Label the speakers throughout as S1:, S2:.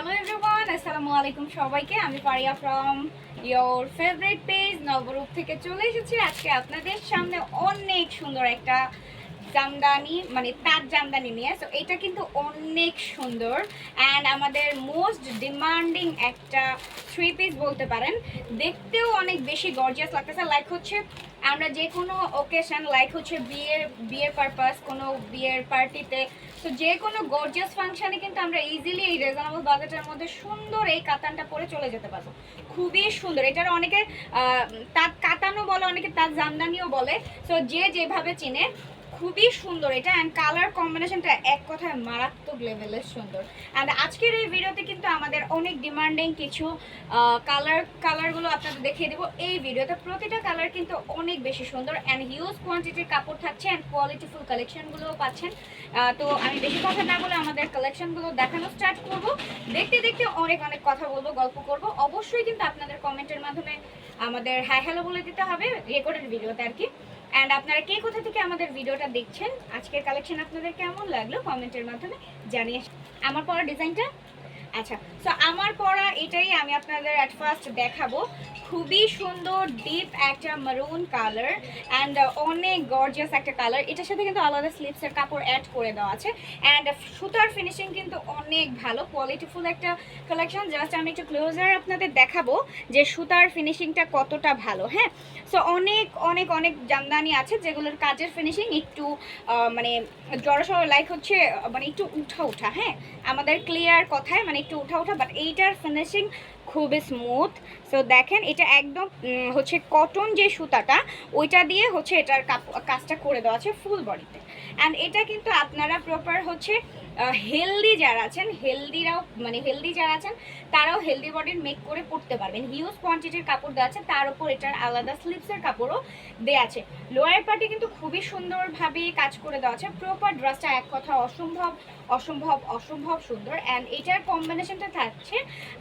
S1: Hello everyone আসসালামু আলাইকুম সবাইকে। আমি Pariya from your favourite page Nabarup থেকে চলে এসেছি। আজকে আপনাদের সামনে অনেক সুন্দর একটা জামদানি মানে তার জামদানি নিয়ে। সো এটা কিন্তু অনেক সুন্দর। অ্যান্ড আমাদের মোস্ট ডিমান্ডিং একটা থ্রি পিস বলতে পারেন। দেখতেও অনেক বেশি গর্জিয়াস লাগতেছে। লাইক হচ্ছে, আমরা যে কোনো ওকেশন লাইক হচ্ছে বিয়ের বিয়ের পারপাস কোনো বিয়ের পার্টিতে তো যে কোনো গর্জিয়াস ফাংশানে কিন্তু আমরা ইজিলি এই রিজনেবল বাজেটের মধ্যে সুন্দর এই কাতানটা পরে চলে যেতে পারব। খুবই সুন্দর। এটার অনেকে তাঁত কাতানো বলে, অনেকে তাঁত জামদানিও বলে। তো যে যেভাবে চিনে খুবই সুন্দর এটা অ্যান্ড কালার কম্বিনেশনটা এক কথায় মারাত্মক লেভেলের সুন্দর। অ্যান্ড আজকের এই ভিডিওতে কিন্তু আমাদের অনেক ডিমান্ডিং কিছু কালার কালারগুলো আপনাদের দেখিয়ে দেবো। এই ভিডিওতে প্রতিটা কালার কিন্তু অনেক বেশি সুন্দর অ্যান্ড হিউজ কোয়ান্টিটির কাপড় থাকছে অ্যান্ড কোয়ালিটিফুল কালেকশনগুলোও পাচ্ছেন। তো আমি বেশি কথা না বলে আমাদের কালেকশনগুলো দেখানো স্টার্ট করব। দেখতে দেখতে অনেক অনেক কথা বলব, গল্প করব। অবশ্যই কিন্তু আপনাদের কমেন্টের মাধ্যমে আমাদের হাই হ্যালো বলে দিতে হবে রেকর্ডেড ভিডিওতে আর কি। অ্যান্ড আপনারা কে কোথা থেকে আমাদের ভিডিওটা দেখছেন? আজকের কালেকশন আপনাদের কেমন লাগল? কমেন্টের মাধ্যমে জানিয়ে আমার পরের ডিজাইনটা আচ্ছা সো আমার পরা এটাই আমি আপনাদের অ্যাট ফার্স্ট দেখাবো। খুবই সুন্দর ডিপ একটা মারুন কালার অ্যান্ড অনেক গর্জিয়াস একটা কালার এটার সাথে কিন্তু আলাদা স্লিপসের কাপড় অ্যাড করে দেওয়া আছে। অ্যান্ড সুতার ফিনিশিং কিন্তু অনেক ভালো কোয়ালিটিফুল একটা কালেকশন জাস্ট আমি একটু ক্লোজার আপনাদের দেখাবো যে সুতার ফিনিশিংটা কতটা ভালো হ্যাঁ? সো অনেক অনেক অনেক জামদানি আছে যেগুলোর কাজের ফিনিশিং একটু মানে জড়সড় লাইক হচ্ছে মানে একটু উঠা উঠা হ্যাঁ? আমাদের ক্লিয়ার কথায় মানে একটু উঠা উঠা বাট এইটার ফিনিশিং খুবই স্মুথ সো দেখেন, এটা একদম হচ্ছে কটন যে সুতাটা, ওইটা দিয়ে হচ্ছে এটার কাজটা করে দেওয়া আছে ফুল বডিতে অ্যান্ড এটা কিন্তু আপনারা প্রপার হচ্ছে হেলদি যারা আছেন হেলদিরাও মানে হেলদি যারা আছেন, তারাও হেলদি বডির মেক করে পড়তে পারবেন। হিউজ কোয়ান্টিটির কাপড় দেওয়া আছে, তার উপর এটার আলাদা স্লিপসের কাপড়ও দেওয়া আছে। লোয়ার পার্টি কিন্তু খুবই সুন্দরভাবে কাজ করে দেওয়া আছে প্রপার ড্রেসটা এক কথা অসম্ভব অসম্ভব অসম্ভব সুন্দর। অ্যান্ড এটার কম্বিনেশনটা থাকছে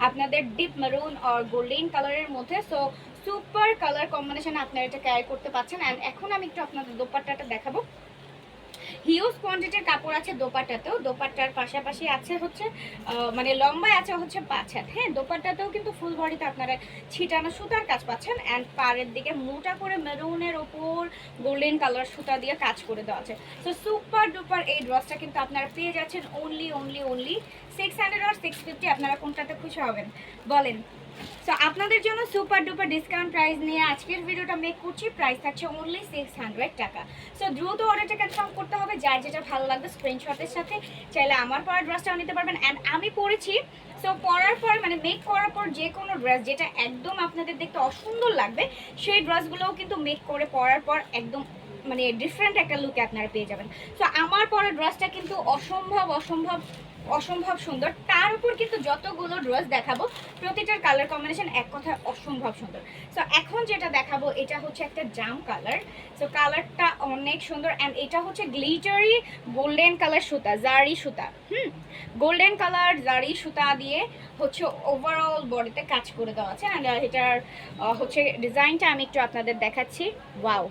S1: আপনাদের ডিপ মেরুন আর গোল্ডেন কালারের মধ্যে সো সুপার কালার কম্বিনেশন আপনারা এটা ক্যারি করতে পারছেন অ্যান্ড এখন আমি একটু আপনাদের দোপাট্টাটা দেখাবো। হিউজ কোয়ান্টিটির কাপড় আছে দোপাট্টাতেও। দোপাট্টার পাশাপাশি আছে হচ্ছে মানে লম্বায় আছে হচ্ছে পাঁচ হাত। হ্যাঁ দোপাট্টাতেও কিন্তু ফুল বডিতে আপনারা ছিটানো সুতার কাজ পাচ্ছেন। অ্যান্ড পাড়ের দিকে মোটা করে মেরুনের ওপর গোল্ডেন কালার সুতা দিয়ে কাজ করে দেওয়া আছে। তো সুপার ডুপার এই ড্রেসটা কিন্তু আপনারা পেয়ে যাচ্ছেন only only only six hundred আর সিক্স ফিফটি আপনারা কোনটাতে খুশি হবেন? বলেন। সো আপনাদের জন্য সুপার ডুপার ডিসকাউন্ট প্রাইস নিয়ে আজকের ভিডিওটা মেক করছি। প্রাইস থাকছে অনলি সিক্স হান্ড্রেড টাকা। সো দ্রুত অর্ডারটা কনফার্ম করতে হবে। যার যেটা ভালো লাগবে স্ক্রিনশটের সাথে চাইলে আমার পরা ড্রেসটাও নিতে পারবেন। অ্যান্ড আমি পরেছি। সো পরার পর মানে মেক করার পর যে কোনো ড্রেস যেটা একদম আপনাদের দেখতে অসুন্দর লাগবে, সেই ড্রেসগুলোও কিন্তু মেক করে পরার পর একদম মানে ডিফারেন্ট একটা লুকে আপনারা পেয়ে যাবেন। সো আমার পরা ড্রেসটা কিন্তু অসম্ভব অসম্ভব অসম্ভব সুন্দর। তার উপর কিন্তু যতগুলো ড্রেস দেখাবো, প্রতিটার কালার কম্বিনেশন এক কথায় অসম্ভব সুন্দর। সো এখন যেটা দেখাবো, এটা হচ্ছে একটা জাম কালার সো কালারটা অনেক সুন্দর অ্যান্ড এটা হচ্ছে গ্লিটারি গোল্ডেন কালার সুতা, জারি সুতা। হুম? গোল্ডেন কালার জারি সুতা দিয়ে হচ্ছে ওভারঅল বডিতে কাজ করে দেওয়া আছে। অ্যান্ড এটার হচ্ছে ডিজাইনটা আমি একটু আপনাদের দেখাচ্ছি। ওয়াও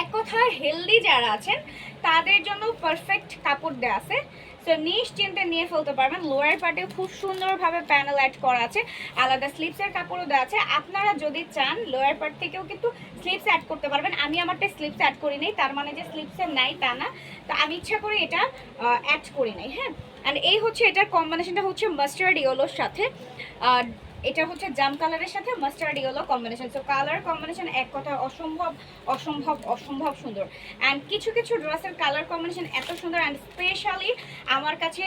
S1: এক কথায় হেলদি যারা আছেন, তাদের জন্য পারফেক্ট কাপড় দেওয়া আছে। সো নিশ্চিন্তে নিয়ে ফেলতে পারবেন। লোয়ার পার্টে খুব সুন্দরভাবে প্যানেল অ্যাড করা আছে। আলাদা স্লিপসের কাপড়ও দেওয়া আছে। আপনারা যদি চান লোয়ার পার্ট থেকেও কিন্তু স্লিপস অ্যাড করতে পারবেন। আমি আমারটা স্লিপস অ্যাড করি নাই, তার মানে যে স্লিপসের নাই তা না। তো আমি ইচ্ছা করে এটা অ্যাড করি নাই হ্যাঁ? অ্যান্ড এই হচ্ছে এটার কম্বিনেশনটা হচ্ছে মাস্টার্ড ইয়েলোর সাথে। এটা হচ্ছে জাম কালারের সাথে mustard yellow combination so colour combination এক কথা অসম্ভব অসম্ভব অসম্ভব সুন্দর। অ্যান্ড কিছু কিছু ড্রেসের কালার কম্বিনেশন এত সুন্দর অ্যান্ড স্পেশালি আমার কাছে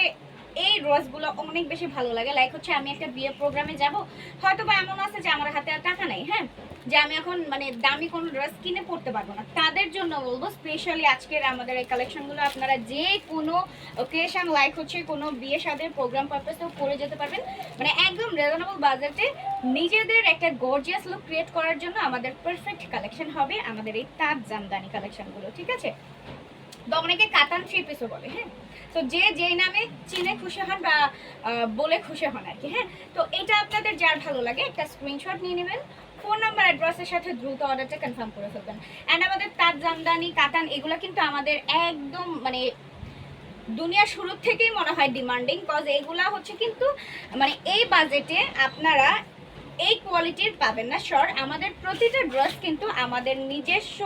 S1: এই ড্রেসগুলো অনেক বেশি ভালো লাগে। লাইক হচ্ছে আমি একটা বিয়ে প্রোগ্রামে যাব হয়তো বা এমন আছে যে আমার হাতে আর টাকা নেই হ্যাঁ? যে আমি এখন মানে দামি কোনো ড্রেস কিনে পড়তে পারব না। তাদের জন্য বলব স্পেশালি আজকের আমাদের এই কালেকশনগুলো আপনারা যে কোনো ওকেশন লাইক হচ্ছে কোনো বিয়ে সাদের প্রোগ্রাম পারপাসেও পরে যেতে পারবেন। মানে একদম রিজনেবল বাজেটে নিজেদের একটা গর্জিয়াস লুক ক্রিয়েট করার জন্য আমাদের পারফেক্ট কালেকশন হবে আমাদের এই তাঁত জামদানি কালেকশনগুলো ঠিক আছে? বা অনেকে কাতান থ্রি পিসও বলে হ্যাঁ? তো যে যেই নামে চিনে খুশি হন বা বলে খুশি হন আর কি হ্যাঁ? তো এটা আপনাদের যার ভালো লাগে, একটা স্ক্রিনশট নিয়ে নেবেন ফোন নাম্বার অ্যাড্রেসের সাথে দ্রুত অর্ডারটা কনফার্ম করে ফেলবেন। অ্যান্ড আমাদের তাঁত, জামদানি, কাতান, এগুলো কিন্তু আমাদের একদম মানে দুনিয়া শুরু থেকেই মনে হয় ডিমান্ডিং কজ এগুলা হচ্ছে কিন্তু মানে এই বাজেটে আপনারা এই কোয়ালিটির পাবেন না শর আমাদের প্রতিটা ড্রেস কিন্তু আমাদের নিজস্ব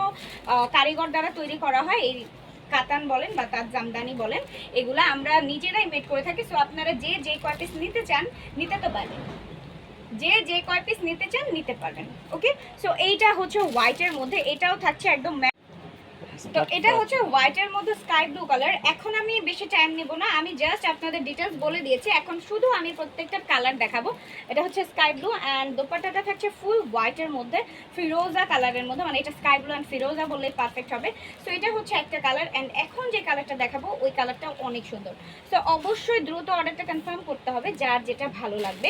S1: কারিগর দ্বারা তৈরি করা হয়, এই কাতান বলেন বা তার জামদানি বলেন, এগুলা আমরা নিজেরাই মেড করে থাকি। সো আপনারা যে যে কয় পিস নিতে চান, নিতে তো পারেন যে যে কয় পিস নিতে চান, নিতে পারবেন। ওকে সো এইটা হচ্ছে হোয়াইটের মধ্যে, এটাও থাকছে একদম। তো এটা হচ্ছে হোয়াইটের মধ্যে স্কাই ব্লু কালার এখন আমি বেশি টাইম নেব না। আমি জাস্ট আপনাদের ডিটেলস বলে দিয়েছি। এখন শুধু আমি প্রত্যেকটা কালার দেখাবো। এটা হচ্ছে স্কাই ব্লু অ্যান্ড দোপাট্টাটা থাকছে ফুল হোয়াইটের মধ্যে। ফিরোজা কালারের মধ্যে। মানে এটা স্কাই ব্লু অ্যান্ড ফিরোজা বললে পারফেক্ট হবে। সো এটা হচ্ছে একটা কালার অ্যান্ড এখন যে কালারটা দেখাবো ওই কালারটা অনেক সুন্দর। সো অবশ্যই দ্রুত অর্ডারটা কনফার্ম করতে হবে যার যেটা ভালো লাগবে।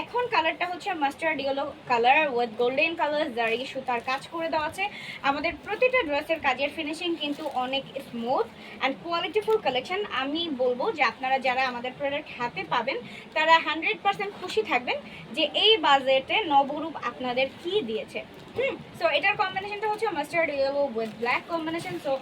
S1: এখন কালারটা হচ্ছে mustard yellow colour with golden colour zari সুতার কাজ করে দেওয়া আছে। আমাদের প্রতিটা ড্রেসের কাজের ফিনিশিং কিন্তু অনেক স্মুথ অ্যান্ড কোয়ালিটিফুল কালেকশন আমি বলব যে আপনারা যারা আমাদের প্রোডাক্ট হাতে পাবেন, তারা হান্ড্রেড পার্সেন্ট খুশি থাকবেন যে এই বাজেটে নবরূপ আপনাদের কি দিয়েছে। হুম সো এটার কম্বিনেশনটা হচ্ছে mustard yellow with black combination so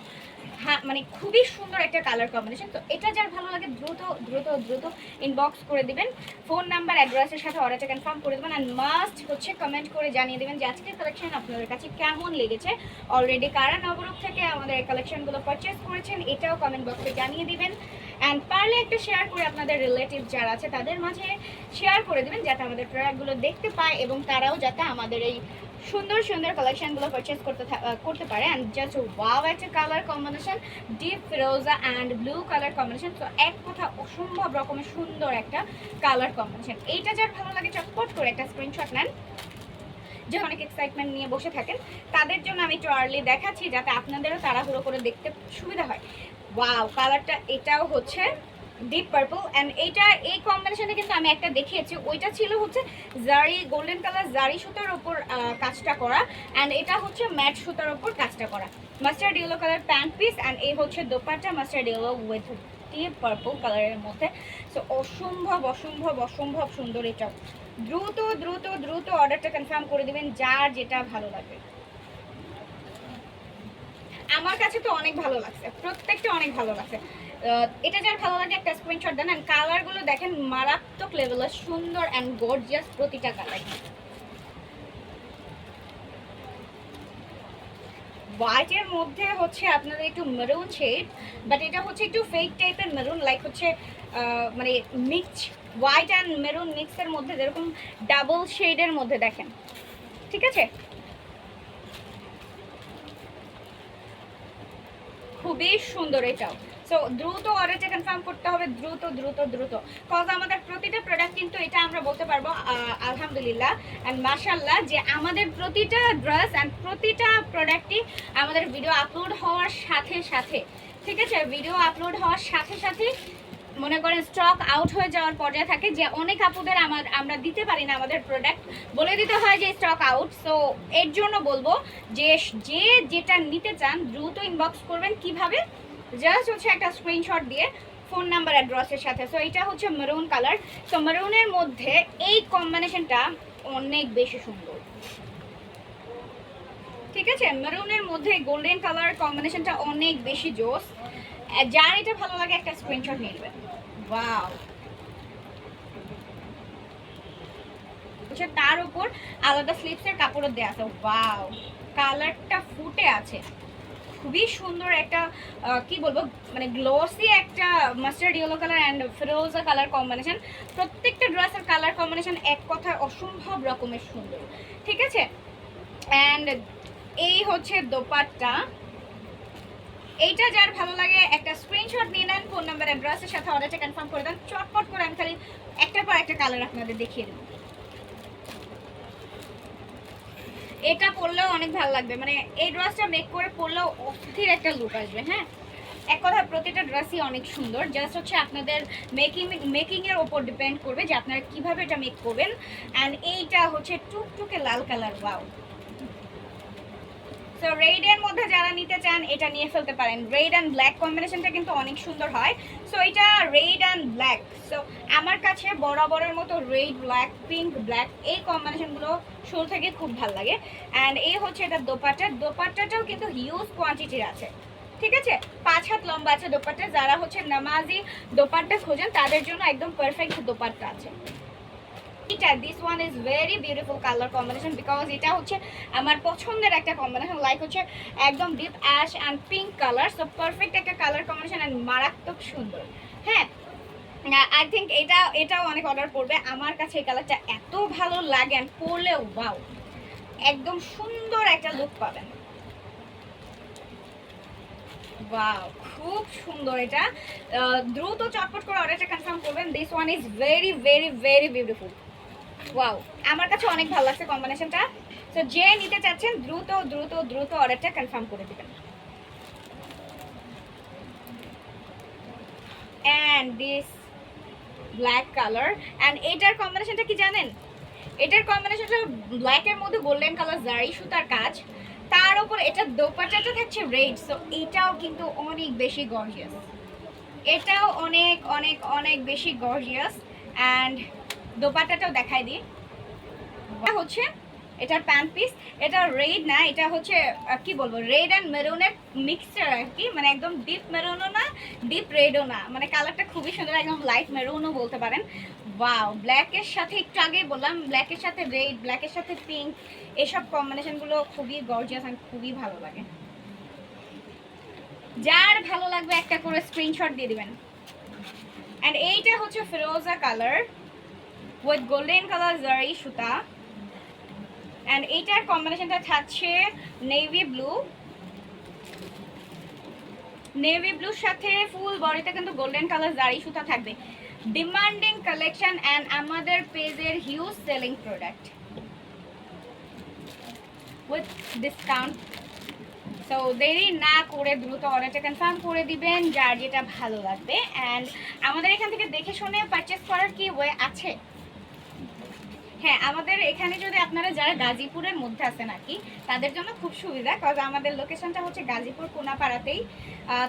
S1: মানে খুবই সুন্দর একটা কালার কম্বিনেশন তো এটা যার ভালো লাগে, দ্রুত দ্রুত দ্রুত ইনবক্স করে দিবেন। ফোন নাম্বার অ্যাড্রেসের সাথে অর্ডারটা কনফার্ম করে দেবেন। অ্যান্ড মাস্ট হচ্ছে কমেন্ট করে জানিয়ে দেবেন যে আজকের কালেকশন আপনাদের কাছে কেমন লেগেছে। অলরেডি কারা নবরূপ থেকে আমাদের এই কালেকশনগুলো পারচেস করেছেন, এটাও কমেন্ট বক্সে জানিয়ে দিবেন। অ্যান্ড পারলে একটা শেয়ার করে আপনাদের রিলেটিভ যারা আছে, তাদের মাঝে শেয়ার করে দেবেন, যাতে আমাদের প্রোডাক্টগুলো দেখতে পায় এবং তারাও যাতে আমাদের এই সুন্দর সুন্দর কালেকশনগুলো পারচেস করতে করতে পারে। অ্যান্ড জাস্ট ওয়াও একটা কালার কম্বিনেশন ডিপ ফিরোজা অ্যান্ড ব্লু কালার কম্বিনেশন তো এক কথা অসম্ভব রকমের সুন্দর একটা কালার কম্বিনেশন এইটা যার ভালো লাগে, চটপট করে একটা স্ক্রিনশট নেন। যে অনেক এক্সাইটমেন্ট নিয়ে বসে থাকেন, তাদের জন্য আমি একটু আর্লি দেখাচ্ছি, যাতে আপনাদেরও তাড়াহুড়ো করে দেখতে সুবিধা হয়। ওয়াও কালারটা এটাও হচ্ছে ডিপ পার্পল অ্যান্ড এইটা, এই কম্বিনেশনে কিন্তু আমি একটা দেখিয়েছি। ওইটা ছিল হচ্ছে জারি গোল্ডেন কালার জারি সুতার ওপর কাজটা করা অ্যান্ড এটা হচ্ছে ম্যাট সুতার ওপর কাজটা করা। Mustard yellow colour pant piece and এই হচ্ছে dupatta mustard yellow with deep purple কালারের মধ্যে। সো অসম্ভব অসম্ভব অসম্ভব সুন্দর এটা। দ্রুত দ্রুত দ্রুত অর্ডারটা কনফার্ম করে দিবেন, যার যেটা ভালো লাগবে। আমার কাছে তো অনেক ভালো লাগছে, প্রত্যেকটা অনেক ভালো লাগছে। এটা যার ভালো লাগে একটা স্ক্রিনশট দেন অ্যান্ড কালারগুলো দেখেন মারাত্মক লেভেলের সুন্দর অ্যান্ড গর্জিয়াস প্রতিটা কালার হোয়াইটের মধ্যে হচ্ছে আপনাদের একটু মেরুন শেড বাট এটা হচ্ছে একটু ফেক টাইপের মেরুন লাইক হচ্ছে মানে মিক্স হোয়াইট অ্যান্ড মেরুন মিক্সের মধ্যে যেরকম ডাবল শেডের মধ্যে দেখেন। ঠিক আছে? খুবই সুন্দর এটাও। সো দ্রুত অর্ডারটা কনফার্ম করতে হবে, দ্রুত দ্রুত দ্রুত। কজ আমাদের প্রতিটা প্রোডাক্ট কিন্তু এটা আমরা বলতে পারব আলহামদুলিল্লাহ অ্যান্ড মাশাল্লাহ যে আমাদের প্রতিটা ড্রেস অ্যান্ড প্রতিটা প্রোডাক্টই আমাদের ভিডিও আপলোড হওয়ার সাথে সাথে, ঠিক আছে? ভিডিও আপলোড হওয়ার সাথে সাথে মনে করেন স্টক আউট হয়ে যাওয়ার পর্যায়ে থাকে যে অনেক আপুদের আমার, আমরা দিতে পারি না আমাদের প্রোডাক্ট বলে দিতে হয় যে স্টক আউট সো এর জন্য বলব যে যে যেটা নিতে চান দ্রুত ইনবক্স করবেন। কীভাবে? জাস্ট হচ্ছে একটা স্ক্রিনশট দিয়ে ফোন নাম্বার অ্যাড্রেসের সাথে। সো এটা হচ্ছে মেরুন কালার সো মেরুনের মধ্যে এই কম্বিনেশনটা অনেক বেশি সুন্দর। ঠিক আছে? মেরুনের মধ্যে গোল্ডেন কালার কম্বিনেশনটা অনেক বেশি জোস। যার এটা ভালো লাগে, একটা স্ক্রিনশট নিয়ে নেবেন ওয়াও তার উপর আলাদা স্লিপসের কাপড়ও দেওয়া আছে। ওয়াও কালারটা ফুটে আছে। খুবই সুন্দর একটা কি বলব মানে গ্লসি একটা মাস্টার্ড ইয়েলো কালার অ্যান্ড ফিরোজা কালার কম্বিনেশন প্রত্যেকটা ড্রেসের কালার কম্বিনেশন এক কথা অসম্ভব রকমের সুন্দর। ঠিক আছে? অ্যান্ড এই হচ্ছে দোপাট্টা। এইটা যার ভালো লাগে, একটা স্ক্রিনশট নিয়ে নেন ফোন নাম্বার অ্যাড্রেসের সাথে অর্ডারটা কনফার্ম করে দেন। চটপট করে আমি খালি একটার পর একটা কালার আপনাদের দেখিয়ে দেবো। এটা পরলেও অনেক ভালো লাগবে। মানে এই ড্রেসটা মেক করে পরলেও অস্থির একটা লুক আসবে হ্যাঁ? এক কথা প্রতিটা ড্রেসই অনেক সুন্দর। জাস্ট হচ্ছে আপনাদের মেকিং মেকিংয়ের ওপর ডিপেন্ড করবে যে আপনারা কীভাবে এটা মেক করবেন। অ্যান্ড এইটা হচ্ছে টুকটুকে লাল কালার ওয়াও সো রেড এর মধ্যে যারা নিতে চান, এটা নিয়ে ফেলতে পারেন। রেড অ্যান্ড ব্ল্যাক কম্বিনেশনটা কিন্তু অনেক সুন্দর হয়। সো এটা রেড অ্যান্ড ব্ল্যাক সো আমার কাছে বরাবরের মতো রেড ব্ল্যাক পিঙ্ক ব্ল্যাক এই কম্বিনেশনগুলো শুরু থেকে খুব ভালো লাগে। অ্যান্ড এই হচ্ছে এটা দোপাট্টা। দোপাট্টাটাও কিন্তু হিউজ কোয়ান্টিটির আছে। ঠিক আছে? পাঁচ হাত লম্বা আছে দোপাট্টা। যারা হচ্ছে নামাজি দোপাট্টা খোঁজেন, তাদের জন্য একদম পারফেক্ট দোপাট্টা আছে। এটা this one is very beautiful colour combination because এটা হচ্ছে আমার পছন্দের একটা কম্বিনেশন লাইক হচ্ছে একদম deep ash and pink colour so perfect একটা কালার কম্বিনেশন অ্যান্ড মারাত্মক সুন্দর। হ্যাঁ আই থিঙ্ক এটা, এটাও অনেক অর্ডার পড়বে আমার কাছে এই কালারটা এত ভালো লাগে অ্যান্ড পরলেও ওয়াও একদম সুন্দর একটা লুক পাবেন। ওয়াও খুব সুন্দর এটা। দ্রুত চটপট করে অর্ডারটা কনফার্ম করবেন। This one is very very very beautiful wow আমার কাছে অনেক ভালো লাগছে কম্বিনেশনটা তো যে নিতে চাচ্ছেন, দ্রুত দ্রুত দ্রুত অর্ডারটা কনফার্ম করে দিবেন। And this black colour and এটার কম্বিনেশনটা কি জানেন? এটার কম্বিনেশনটা ব্ল্যাকের মধ্যে গোল্ডেন কালার জারি সুতার কাজ। তার উপর এটা দোপাট্টাটা থাকছে রেড সো এটাও কিন্তু অনেক বেশি গর্জিয়াস এটাও অনেক অনেক অনেক বেশি গর্জিয়াস অ্যান্ড দোপাট্টাটাও দেখাই দিই। এটা হচ্ছে, এটার প্যান্ট পিস, এটা রেড না, এটা হচ্ছে কি বলব, রেড অ্যান্ড মেরুনের মিক্সচার আর কি মানে একদম ডিপ মেরুনও না, ডিপ রেডও না মানে কালারটা খুবই সুন্দর, একদম লাইট মেরুনও বলতে পারেন। ওয়াও ব্ল্যাকের সাথে একটু আগেই বললাম ব্ল্যাকের সাথে রেড ব্ল্যাকের সাথে পিঙ্ক এসব কম্বিনেশনগুলো খুবই গর্জিয়াস অ্যান্ড খুবই ভালো লাগে। যার ভালো লাগবে একটা করে স্ক্রিনশট দিয়ে দিবেন। অ্যান্ড এইটা হচ্ছে ফিরোজা colour with golden colour zari সুতা অ্যান্ড এইটার কম্বিনেশনটা থাকছে নেভি ব্লু নেভি ব্লুর সাথে ফুল বডিতে কিন্তু গোল্ডেন কালার জারি সুতা থাকবে ডিমান্ডিং কালেকশন অ্যান্ড আমাদের পেজের huge selling product with discount so দেরি না করে দ্রুত অর্ডারটা কনফার্ম করে দিবেন, যার যেটা ভালো লাগবে। অ্যান্ড আমাদের এখান থেকে দেখে শুনে পারচেস করার কি ওয়ে আছে? হ্যাঁ আমাদের এখানে যদি আপনারা যারা গাজীপুরের মধ্যে আছেন আর কি, তাদের জন্য খুব সুবিধা কজ আমাদের লোকেশনটা হচ্ছে গাজীপুর কোনাপাড়াতেই।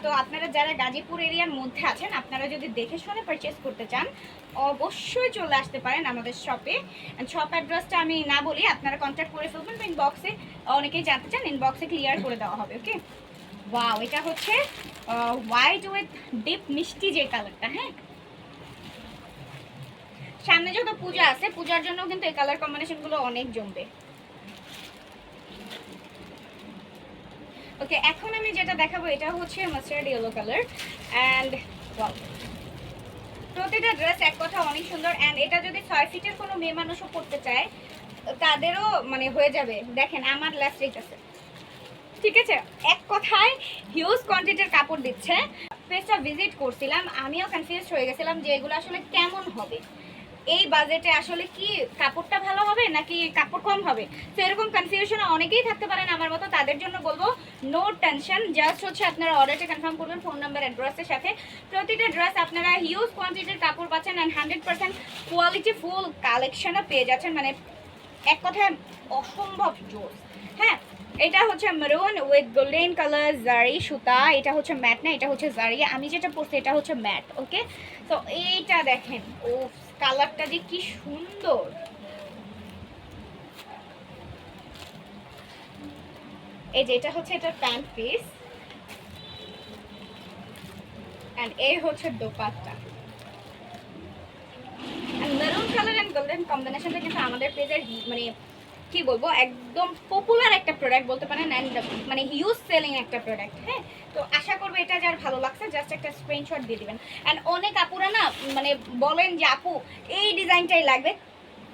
S1: তো আপনারা যারা গাজীপুর এরিয়ার মধ্যে আছেন, আপনারা যদি দেখে শুনে পারচেস করতে চান, অবশ্যই চলে আসতে পারেন আমাদের শপে শপ অ্যাড্রেসটা আমি না বলি, আপনারা কন্ট্যাক্ট করে ফেলবেন ইনবক্সে অনেকেই জানতে চান ইনবক্সে ক্লিয়ার করে দেওয়া হবে ওকে ওয়াও এটা হচ্ছে হোয়াইট উইথ ডিপ মিষ্টি যে কালারটা হ্যাঁ? সামনে যত পূজা আছে, পূজার জন্য কিন্তু এই কালার কম্বিনেশনগুলো অনেক জমবে। ওকে এখন আমি যেটা দেখাবো, এটা হচ্ছে মাস্টার্ড ইয়েলো কালার অ্যান্ড প্রতিটা ড্রেস এক কথা অনেক সুন্দর অ্যান্ড এটা যদি ছয় ফিটের কোনো মেয়ে মানুষও পড়তে চায়, তাদেরও মানে হয়ে যাবে। দেখেন, আমার লাস্ট রেট আছে। ঠিক আছে? এক কথায় হিউজ কোয়ান্টিটির কাপড় দিচ্ছে। পেজটা ভিজিট করছিলাম, আমিও কনফিউজ হয়ে গেছিলাম যে এগুলো আসলে কেমন হবে। এই বাজেটে আসলে কি কাপড়টা ভালো হবে নাকি কাপড় কম হবে? তো এরকম কনফিউশন অনেকেই থাকতে পারেন আমার মতো, তাদের জন্য বলব নো টেনশন জাস্ট হচ্ছে আপনারা অর্ডারটা কনফার্ম করবেন ফোন নাম্বার অ্যাড্রেসের সাথে। প্রতিটা ড্রেস আপনারা হিউজ কোয়ান্টিটির কাপড় পাচ্ছেন and hundred percent quality full কালেকশনও পেয়ে যাচ্ছেন মানে এক কথায় অসম্ভব জোর। হ্যাঁ এটা হচ্ছে maroon with golden colour zari সুতা, এটা হচ্ছে ম্যাট না, এটা হচ্ছে জারি আমি যেটা পরছি, এটা হচ্ছে ম্যাট ওকে তো এইটা দেখেন ও কালারটা যে কি সুন্দর। এই যে এটা হচ্ছে এটার প্যান্ট পিস। এন্ড এই হচ্ছে dupatta. Maroon colour and golden কম্বিনেশনটা কিন্তু আমাদের পেজের মানে কি বলব, একদম পপুলার একটা প্রোডাক্ট বলতে পারেন অ্যান্ড মানে হিউজ সেলিং একটা প্রোডাক্ট হ্যাঁ? তো আশা করব এটা যার ভালো লাগছে জাস্ট একটা স্ক্রিনশট দিয়ে দিবেন। অ্যান্ড অনেক আপুরা না মানে বলেন যে, আপু, এই ডিজাইনটাই লাগবে।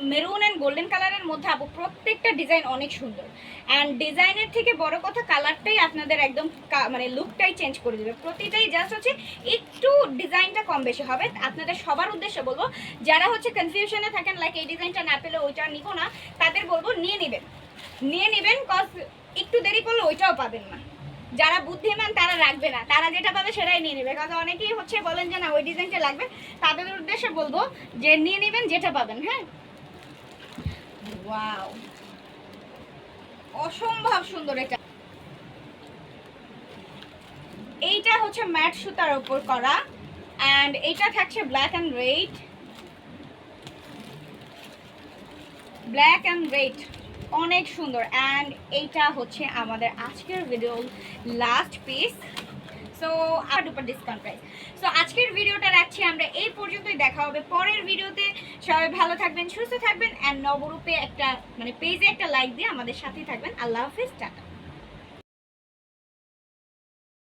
S1: মেরুন অ্যান্ড গোল্ডেন কালারের মধ্যে আপু প্রত্যেকটা ডিজাইন অনেক সুন্দর। অ্যান্ড ডিজাইনের থেকে বড় কথা কালারটাই আপনাদের একদম মানে লুকটাই চেঞ্জ করে দেবে। প্রতিটাই জাস্ট হচ্ছে একটু ডিজাইনটা কম বেশি হবে। আপনাদের সবার উদ্দেশ্যে বলব, যারা হচ্ছে কনফিউশনে থাকেন লাইক এই ডিজাইনটা না পেলে ওইটা নিবো না, তাদের বলব নিয়ে নেবেন। নিয়ে নেবেন কজ একটু দেরি করলে ওইটাও পাবেন না। যারা বুদ্ধিমান, তারা রাখবে না। তারা যেটা পাবে সেটাই নিয়ে নেবে। কারণ অনেকেই হচ্ছে বলেন যে, না, ওই ডিজাইনটা লাগবে। তাদের উদ্দেশ্যে বলব যে, নিয়ে নেবেন, যেটা পাবেন হ্যাঁ? ওয়াও অসম্ভব সুন্দর এটা। এইটা হচ্ছে ম্যাট সুতার উপর করা অ্যান্ড এইটা থাকছে black and red black and red অনেক সুন্দর। অ্যান্ড এইটা হচ্ছে আমাদের আজকের ভিডিও লাস্ট পিস সো আর উপর ডিসকাউন্ট প্রাইস সো আজকের ভিডিওটা রাখছি আমরা এই পর্যন্তই। দেখা হবে পরের ভিডিওতে সবাই ভালো থাকবেন, সুস্থ থাকবেন অ্যান্ড নবরূপে একটা মানে পেজে একটা লাইক দিয়ে আমাদের সাথেই থাকবেন। আল্লাহ হাফিজ, টাটা।